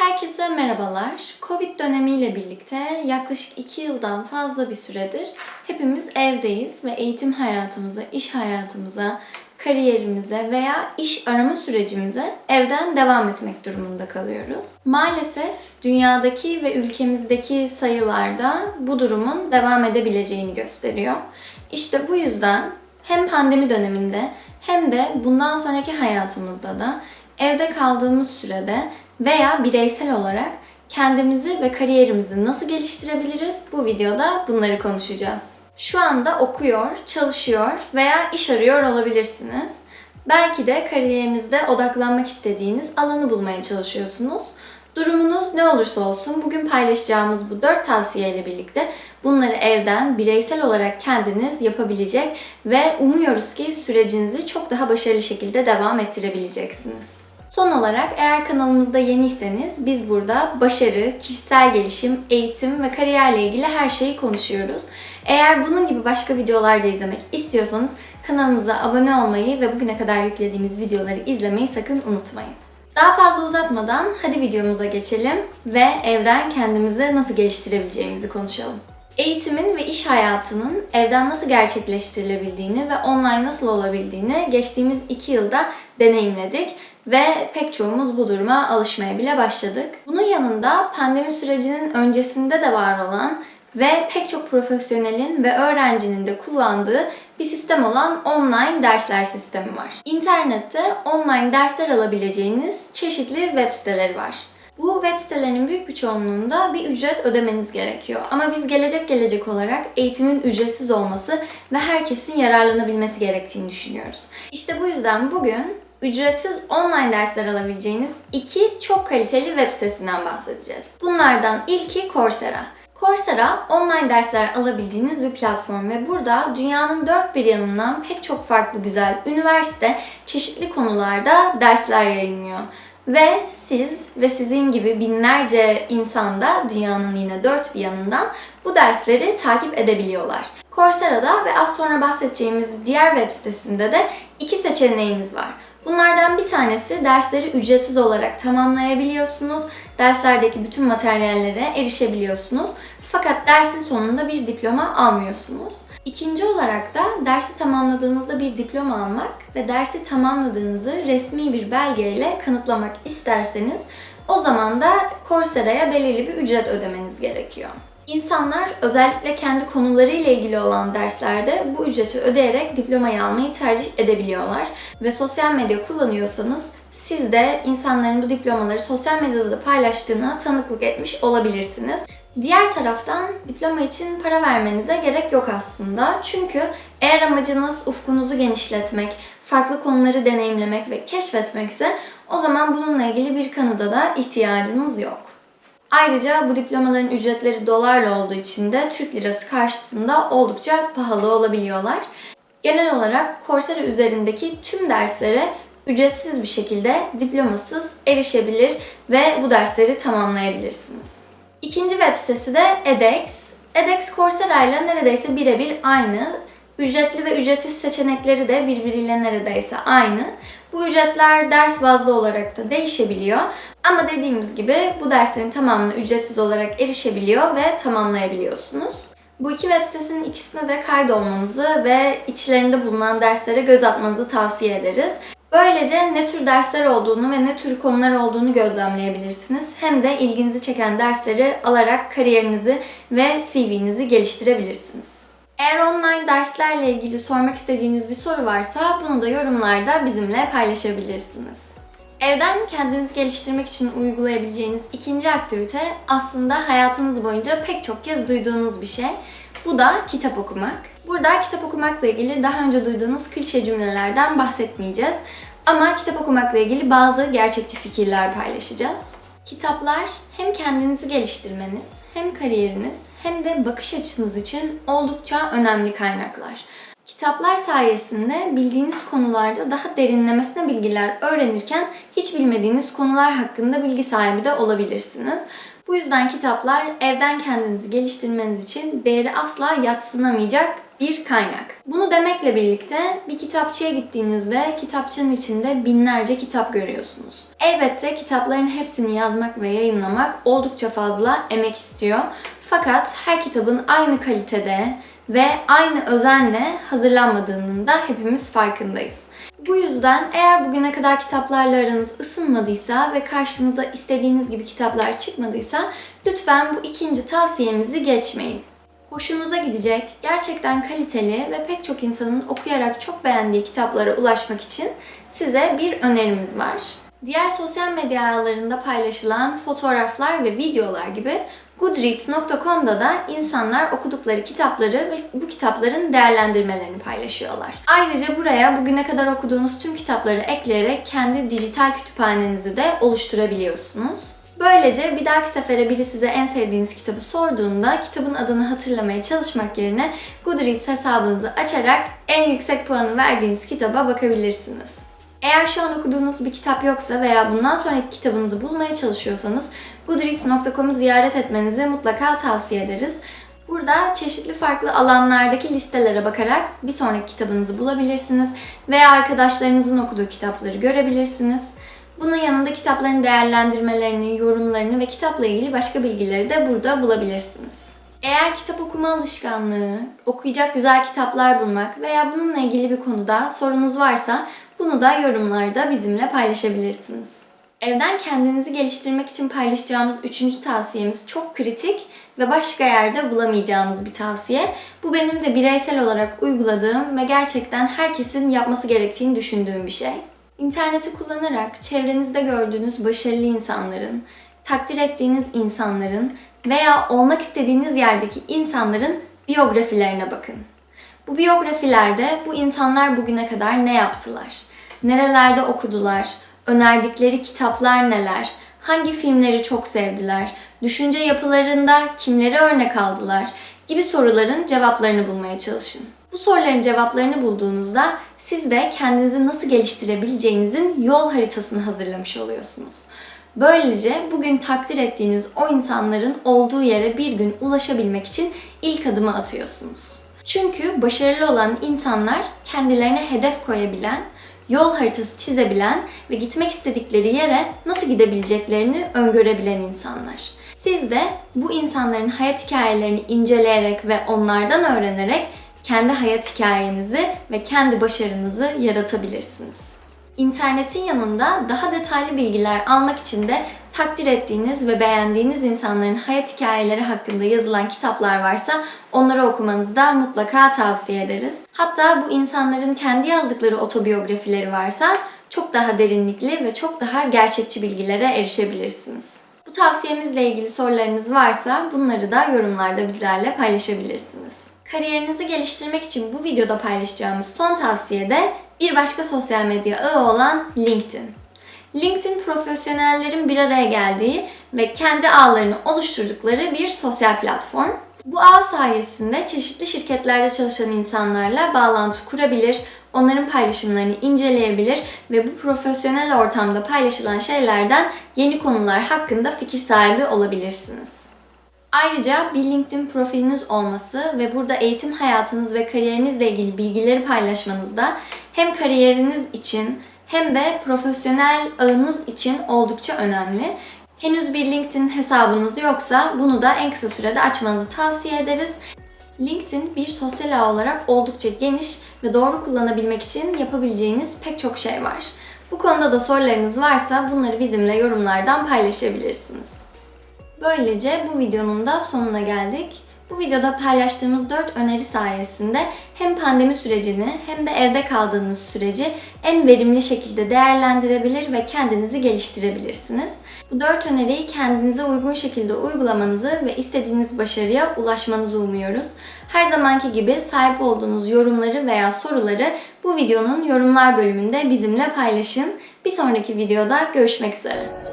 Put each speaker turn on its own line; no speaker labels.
Herkese merhabalar. Covid dönemiyle birlikte yaklaşık 2 yıldan fazla bir süredir hepimiz evdeyiz ve eğitim hayatımıza, iş hayatımıza, kariyerimize veya iş arama sürecimize evden devam etmek durumunda kalıyoruz. Maalesef dünyadaki ve ülkemizdeki sayılarda bu durumun devam edebileceğini gösteriyor. İşte bu yüzden hem pandemi döneminde hem de bundan sonraki hayatımızda da evde kaldığımız sürede veya bireysel olarak kendimizi ve kariyerimizi nasıl geliştirebiliriz? Bu videoda bunları konuşacağız. Şu anda okuyor, çalışıyor veya iş arıyor olabilirsiniz. Belki de kariyerinizde odaklanmak istediğiniz alanı bulmaya çalışıyorsunuz. Durumunuz ne olursa olsun bugün paylaşacağımız bu 4 tavsiye ile birlikte bunları evden bireysel olarak kendiniz yapabilecek ve umuyoruz ki sürecinizi çok daha başarılı şekilde devam ettirebileceksiniz. Son olarak eğer kanalımızda yeniyseniz biz burada başarı, kişisel gelişim, eğitim ve kariyerle ilgili her şeyi konuşuyoruz. Eğer bunun gibi başka videolar da izlemek istiyorsanız kanalımıza abone olmayı ve bugüne kadar yüklediğimiz videoları izlemeyi sakın unutmayın. Daha fazla uzatmadan hadi videomuza geçelim ve evden kendimizi nasıl geliştirebileceğimizi konuşalım. Eğitimin ve iş hayatının evden nasıl gerçekleştirilebildiğini ve online nasıl olabildiğini geçtiğimiz iki yılda deneyimledik ve pek çoğumuz bu duruma alışmaya bile başladık. Bunun yanında pandemi sürecinin öncesinde de var olan ve pek çok profesyonelin ve öğrencinin de kullandığı bir sistem olan online dersler sistemi var. İnternette online dersler alabileceğiniz çeşitli web siteleri var. Bu web sitelerinin büyük bir çoğunluğunda bir ücret ödemeniz gerekiyor. Ama biz gelecek gelecek olarak eğitimin ücretsiz olması ve herkesin yararlanabilmesi gerektiğini düşünüyoruz. İşte bu yüzden bugün ücretsiz online dersler alabileceğiniz iki çok kaliteli web sitesinden bahsedeceğiz. Bunlardan ilki Coursera. Coursera online dersler alabildiğiniz bir platform ve burada dünyanın dört bir yanından pek çok farklı güzel üniversite çeşitli konularda dersler yayınlıyor. Ve siz ve sizin gibi binlerce insan da dünyanın yine dört bir yanından bu dersleri takip edebiliyorlar. Coursera'da ve az sonra bahsedeceğimiz diğer web sitesinde de iki seçeneğiniz var. Bunlardan bir tanesi dersleri ücretsiz olarak tamamlayabiliyorsunuz. Derslerdeki bütün materyallere erişebiliyorsunuz. Fakat dersin sonunda bir diploma almıyorsunuz. İkinci olarak da dersi tamamladığınızda bir diploma almak ve dersi tamamladığınızı resmi bir belgeyle kanıtlamak isterseniz o zaman da Coursera'ya belirli bir ücret ödemeniz gerekiyor. İnsanlar özellikle kendi konularıyla ilgili olan derslerde bu ücreti ödeyerek diplomayı almayı tercih edebiliyorlar. Ve sosyal medya kullanıyorsanız siz de insanların bu diplomaları sosyal medyada da paylaştığına tanıklık etmiş olabilirsiniz. Diğer taraftan diploma için para vermenize gerek yok aslında. Çünkü eğer amacınız ufkunuzu genişletmek, farklı konuları deneyimlemek ve keşfetmekse o zaman bununla ilgili bir kanıda da ihtiyacınız yok. Ayrıca bu diplomaların ücretleri dolarla olduğu için de Türk lirası karşısında oldukça pahalı olabiliyorlar. Genel olarak Coursera üzerindeki tüm derslere ücretsiz bir şekilde diplomasız erişebilir ve bu dersleri tamamlayabilirsiniz. İkinci web sitesi de edX. edX Coursera ile neredeyse birebir aynı. Ücretli ve ücretsiz seçenekleri de birbiriyle neredeyse aynı. Bu ücretler ders bazlı olarak da değişebiliyor. Ama dediğimiz gibi bu derslerin tamamını ücretsiz olarak erişebiliyor ve tamamlayabiliyorsunuz. Bu iki web sitesinin ikisine de kaydolmanızı ve içlerinde bulunan derslere göz atmanızı tavsiye ederiz. Böylece ne tür dersler olduğunu ve ne tür konular olduğunu gözlemleyebilirsiniz. Hem de ilginizi çeken dersleri alarak kariyerinizi ve CV'nizi geliştirebilirsiniz. Eğer online derslerle ilgili sormak istediğiniz bir soru varsa bunu da yorumlarda bizimle paylaşabilirsiniz. Evden kendinizi geliştirmek için uygulayabileceğiniz ikinci aktivite aslında hayatınız boyunca pek çok kez duyduğunuz bir şey. Bu da kitap okumak. Burada kitap okumakla ilgili daha önce duyduğunuz klişe cümlelerden bahsetmeyeceğiz. Ama kitap okumakla ilgili bazı gerçekçi fikirler paylaşacağız. Kitaplar hem kendinizi geliştirmeniz, hem kariyeriniz, hem de bakış açınız için oldukça önemli kaynaklar. Kitaplar sayesinde bildiğiniz konularda daha derinlemesine bilgiler öğrenirken hiç bilmediğiniz konular hakkında bilgi sahibi de olabilirsiniz. Bu yüzden kitaplar evden kendinizi geliştirmeniz için değeri asla yatsınamayacak bir kaynak. Bunu demekle birlikte bir kitapçıya gittiğinizde kitapçının içinde binlerce kitap görüyorsunuz. Elbette kitapların hepsini yazmak ve yayınlamak oldukça fazla emek istiyor. Fakat her kitabın aynı kalitede ve aynı özenle hazırlanmadığının da hepimiz farkındayız. Bu yüzden eğer bugüne kadar kitaplarla aranız ısınmadıysa ve karşınıza istediğiniz gibi kitaplar çıkmadıysa lütfen bu ikinci tavsiyemizi geçmeyin. Hoşunuza gidecek, gerçekten kaliteli ve pek çok insanın okuyarak çok beğendiği kitaplara ulaşmak için size bir önerimiz var. Diğer sosyal medya ağlarında paylaşılan fotoğraflar ve videolar gibi Goodreads.com'da da insanlar okudukları kitapları ve bu kitapların değerlendirmelerini paylaşıyorlar. Ayrıca buraya bugüne kadar okuduğunuz tüm kitapları ekleyerek kendi dijital kütüphanenizi de oluşturabiliyorsunuz. Böylece bir dahaki sefere biri size en sevdiğiniz kitabı sorduğunda kitabın adını hatırlamaya çalışmak yerine Goodreads hesabınızı açarak en yüksek puanı verdiğiniz kitaba bakabilirsiniz. Eğer şu an okuduğunuz bir kitap yoksa veya bundan sonraki kitabınızı bulmaya çalışıyorsanız goodreads.com'u ziyaret etmenizi mutlaka tavsiye ederiz. Burada çeşitli farklı alanlardaki listelere bakarak bir sonraki kitabınızı bulabilirsiniz veya arkadaşlarınızın okuduğu kitapları görebilirsiniz. Bunun yanında kitapların değerlendirmelerini, yorumlarını ve kitapla ilgili başka bilgileri de burada bulabilirsiniz. Eğer kitap okuma alışkanlığı, okuyacak güzel kitaplar bulmak veya bununla ilgili bir konuda sorunuz varsa bunu da yorumlarda bizimle paylaşabilirsiniz. Evden kendinizi geliştirmek için paylaşacağımız üçüncü tavsiyemiz çok kritik ve başka yerde bulamayacağınız bir tavsiye. Bu benim de bireysel olarak uyguladığım ve gerçekten herkesin yapması gerektiğini düşündüğüm bir şey. İnterneti kullanarak çevrenizde gördüğünüz başarılı insanların, takdir ettiğiniz insanların veya olmak istediğiniz yerdeki insanların biyografilerine bakın. Bu biyografilerde bu insanlar bugüne kadar ne yaptılar? Nerelerde okudular? Önerdikleri kitaplar neler? Hangi filmleri çok sevdiler? Düşünce yapılarında kimleri örnek aldılar? Gibi soruların cevaplarını bulmaya çalışın. Bu soruların cevaplarını bulduğunuzda siz de kendinizi nasıl geliştirebileceğinizin yol haritasını hazırlamış oluyorsunuz. Böylece bugün takdir ettiğiniz o insanların olduğu yere bir gün ulaşabilmek için ilk adımı atıyorsunuz. Çünkü başarılı olan insanlar kendilerine hedef koyabilen, yol haritası çizebilen ve gitmek istedikleri yere nasıl gidebileceklerini öngörebilen insanlar. Siz de bu insanların hayat hikayelerini inceleyerek ve onlardan öğrenerek kendi hayat hikayenizi ve kendi başarınızı yaratabilirsiniz. İnternetin yanında daha detaylı bilgiler almak için de takdir ettiğiniz ve beğendiğiniz insanların hayat hikayeleri hakkında yazılan kitaplar varsa onları okumanızı da mutlaka tavsiye ederiz. Hatta bu insanların kendi yazdıkları otobiyografileri varsa çok daha derinlikli ve çok daha gerçekçi bilgilere erişebilirsiniz. Bu tavsiyemizle ilgili sorularınız varsa bunları da yorumlarda bizlerle paylaşabilirsiniz. Kariyerinizi geliştirmek için bu videoda paylaşacağımız son tavsiye de bir başka sosyal medya ağı olan LinkedIn. LinkedIn profesyonellerin bir araya geldiği ve kendi ağlarını oluşturdukları bir sosyal platform. Bu ağ sayesinde çeşitli şirketlerde çalışan insanlarla bağlantı kurabilir, onların paylaşımlarını inceleyebilir ve bu profesyonel ortamda paylaşılan şeylerden yeni konular hakkında fikir sahibi olabilirsiniz. Ayrıca bir LinkedIn profiliniz olması ve burada eğitim hayatınız ve kariyerinizle ilgili bilgileri paylaşmanız da hem kariyeriniz için hem de profesyonel ağınız için oldukça önemli. Henüz bir LinkedIn hesabınız yoksa bunu da en kısa sürede açmanızı tavsiye ederiz. LinkedIn bir sosyal ağ olarak oldukça geniş ve doğru kullanabilmek için yapabileceğiniz pek çok şey var. Bu konuda da sorularınız varsa bunları bizimle yorumlardan paylaşabilirsiniz. Böylece bu videonun da sonuna geldik. Bu videoda paylaştığımız 4 öneri sayesinde hem pandemi sürecini hem de evde kaldığınız süreci en verimli şekilde değerlendirebilir ve kendinizi geliştirebilirsiniz. Bu 4 öneriyi kendinize uygun şekilde uygulamanızı ve istediğiniz başarıya ulaşmanızı umuyoruz. Her zamanki gibi sahip olduğunuz yorumları veya soruları bu videonun yorumlar bölümünde bizimle paylaşın. Bir sonraki videoda görüşmek üzere.